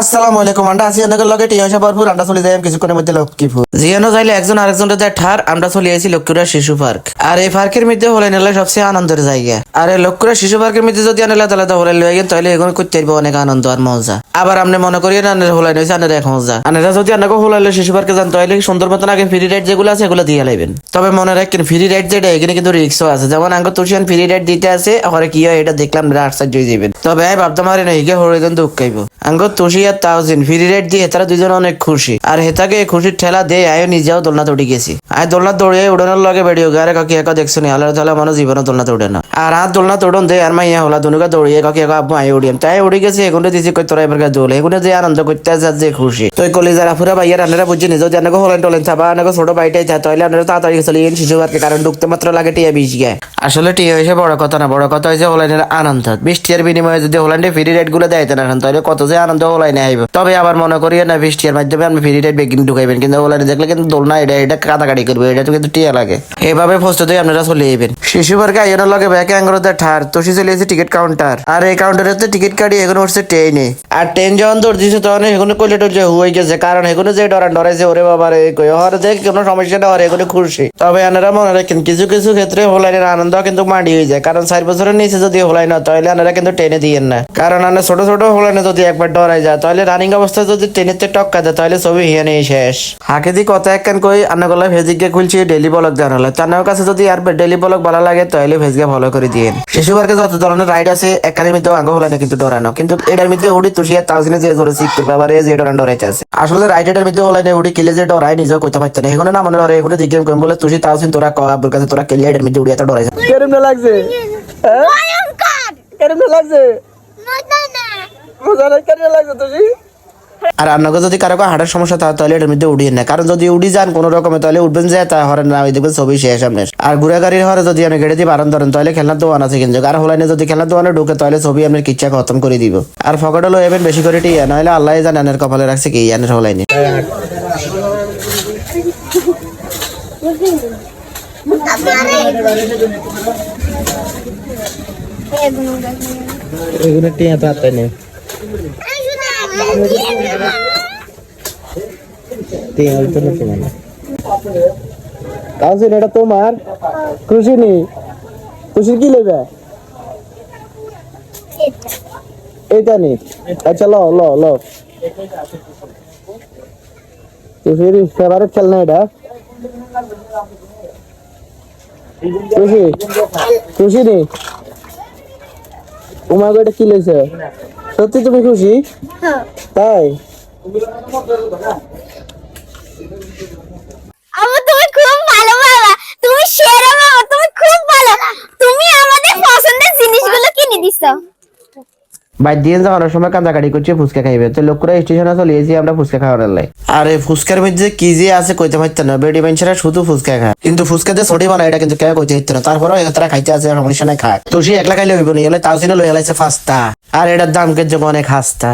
আসসালামু আলাইকুম আছি অনেকের লগে, টিয়া ভরপুর, আমরা চলে যাই কিছুক্ষণের মধ্যে জিয়ানো চাইলে একজন ঠার, আমরা চলে আসি শিশু পার্ক। আর এই পার্কের মধ্যে হলে নিলে সবচেয়ে আনন্দের জায়গা। আর এই শিশু পার্কের মধ্যে যদি আনলে হলে লয়ে তাহলে করতে পারব অনেক আনন্দ আর মজা। আবার আপনি মনে না হলাই আনের এক মজা। যদি শিশু পার্কে যান তাহলে সুন্দর মতন আগে ফ্রি রাইড যেগুলো আছে, এগুলো দিয়ে লাইবেন তবে মনে রাখেন ফ্রি রাইড যেটা, এখানে কিন্তু রিক্সও আছে। যেমন আঙ্গ তুষিয়ান ফ্রি রাইড দিতে আছে কি হয়, এটা দেখলাম তবে আমি না হিগে হরিজন দুঃখ খাইবো আঙ্গ তুষিয়ার তাউজিন ফ্রি রাইড দিয়ে তারা দুজন অনেক খুশি। আর হেতাকে খুশির ঠেলা দিয়ে আয়ও নিজেও দোলনা দৌড়ি গেছি। আয় দোলনা দৌড়িয়ে উড়ানোর লগে বেড়িও গারে কাকি একা দেখছ নি? আল্লাহ তাহলে মানুষ জীবনে দোলনা দৌড়ে না। আর হাত দোলনা দৌড়ন দে, আর মাইয়া হলা দুনুকা দৌড়িয়ে কাকি একা আব্বু আয় উড়িয়াম। তাই উড়ি গেছে এগুলো দিছি কই তোরা এবার দোল। এগুলো যে আনন্দ করতে আছে যে খুশি। তুই কলি যারা ফুরা ভাইয়ার আনারা বুঝছি নিজেও জানাকে হলেন টলেন চাবা আনাকে ছোট বাইটাই চা তাহলে আপনারা তাড়াতাড়ি চলে গেন শিশু পার্কে কারণ ঢুকতে মাত্র লাগে টিয়া বিশ গায়ে। আসলে টিয়া হয়েছে বড় কথা না, বড় কথা হয়েছে হলাইনের আনন্দ। বৃষ্টির বিনিময়ে যদি হল্যান্ডে ফ্রি রাইডগুলো দেয় না এখন তাহলে কত যে আনন্দ আইব। তবে আবার মনে করি না, বৃষ্টির মাধ্যমে ফ্রি বেগিন ঢুকাইবেন। কিন্তু দেখলে কিন্তু এটা এটা করবে, এটা তো কিন্তু টিয়া লাগে। এভাবে আপনারা চলে যাবেন শিশু পার্কে আইনের লগে ব্যাকে ঠার। এসেছে টিকিট কাউন্টার আর এই কাউন্টারে টিকিট কাটি এখন ট্রেনে আর ট্রেন যখন দৌড় তখন এখন কইলে হয়ে গেছে। কারণ এখন যে ডরান ডরাইছে, ওরে কই? দেখ, কোনো সমস্যা না খুশি। তবে আনারা মনে রাখেন, কিছু কিছু ক্ষেত্রে হোলাইনের আনন্দ কিন্তু মাটি হয়ে যায়। কারণ চার বছরের নিচে যদি হোলাই না, তাহলে আনারা কিন্তু টেনে দিয়েন না। কারণ আনা ছোট ছোট হোলাইনে যদি একবার ডরাই যায় তাহলে রানিং অবস্থায় যদি ট্রেনেতে টক্কা দেয় তাহলে ছবি হিয়ে নেই শেষ। হাকে দি কথা একখান কই আন্না গলা ভেজিকে খুলছি ডেলি ব্লগ দেওয়ার হলো। তার কাছে যদি আর ডেলি ব্লগ ভালো লাগে তাহলে ভেজকে ফলো করে দিয়েন। শিশু পার্কে যত ধরনের রাইড আছে একখানের মধ্যে আঙ্গ হোলাইনে কিন্তু ডরানো কিন্তু এটার মধ্যে উড়ি তুষিয়া তাউজিনে যে ধরে শিখতে পারে যে ডরান ডরাইতে আছে। আসলে রাইডের মধ্যে হোলাইনে উড়ি কিলে যে ডরাই নিজেও কইতে পারছে না। এখানে না মনে ধরে এখানে জিজ্ঞেস করেন বলে তুষি তাউজিন তোরা ক আব্বুর কাছে তোরা কিলে এটার মধ্যে উড়িয়ে এত ডরাইছে। কেরম না লাগছে? হ্যাঁ? ভয়ঙ্কর কেরম না লাগছে? মজা না। আর আপনাকে যদি কারও হার্টের সমস্যা থাকে, তাহলে এটার মধ্যে উঠিয়ে না। কারণ যদি উঠি যান কোনো রকমে, তাহলে উঠবেন যে, তা হরেন না দেখবেন ছবি শেষ সামনে আর ঘুরে গাড়ির হরে যদি আপনি গেড়ে দিয়ে বারণ ধরেন, তাহলে খেলনার দোকান আছে কিন্তু। আর হলাইনে যদি খেলনার দোকানে ঢুকে, তাহলে ছবি আপনার কিচ্ছা খতম করে দিব। আর ফকট হলো এবেন বেশি করে টিয়া, নাহলে আল্লাহ জানে আনের কপালে রাখছে কি আনের হলাইনে এগুলো টিয়া তো আত্মাই নেই টিয়া হইতো না তোমার কাউন্সিল এটা তোমার খুশি নি খুশি কি লেবে এইটা নি আচ্ছা ল ল ল খুশির ফেভারিট খেলনা এটা খুশি খুশি নি উমা এটা কি লেছে সত্যি তুমি খুশি? তাই? আমু তুমি খুব ভালো বাবা। তুমি সেরা বাবা তুমি খুব ভালো। তুমি আমাদের পছন্দের জিনিসগুলো কিনে দিছো। সময় করছে, ফুচকা খাইবে। তো লোকরা স্টেশনে চলে আমরা ফুচকা লাই এই ফুচকার মধ্যে কি যে আছে কইতে না। শুধু ফুচকা খায় কিন্তু বানায়, এটা কিন্তু কইতে না। তারা খাইতে আছে খায়। তো সে একলা এলে তাও লইয়া ফাস্তা। আর এটার দাম কিন্তু অনেক হাস্তা